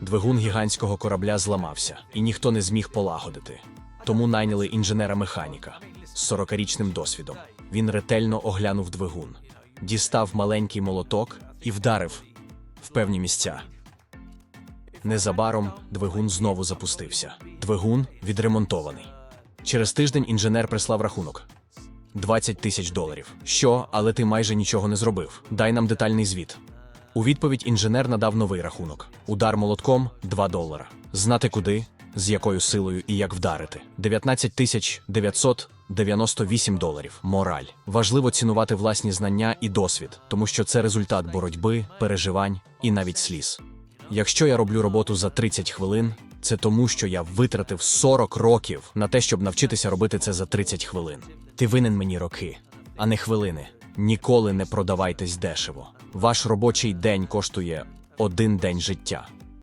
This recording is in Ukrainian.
Двигун гігантського корабля зламався, і ніхто не зміг полагодити. Тому найняли інженера-механіка з 40-річним досвідом. Він ретельно оглянув двигун, дістав маленький молоток і вдарив в певні місця. Незабаром двигун знову запустився. Двигун відремонтований. Через тиждень інженер прислав рахунок 20 тисяч доларів. Що, але ти майже нічого не зробив. Дай нам детальний звіт. У відповідь інженер надав новий рахунок: удар молотком 2 долара. Знати куди, з якою силою і як вдарити. 19 тисяч 998 доларів. Мораль. Важливо цінувати власні знання і досвід, тому що це результат боротьби, переживань і навіть сліз. Якщо я роблю роботу за 30 хвилин, це тому, що я витратив 40 років на те, щоб навчитися робити це за 30 хвилин. Ти винен мені роки, а не хвилини. Ніколи не продавайтесь дешево. Ваш робочий день коштує один день життя.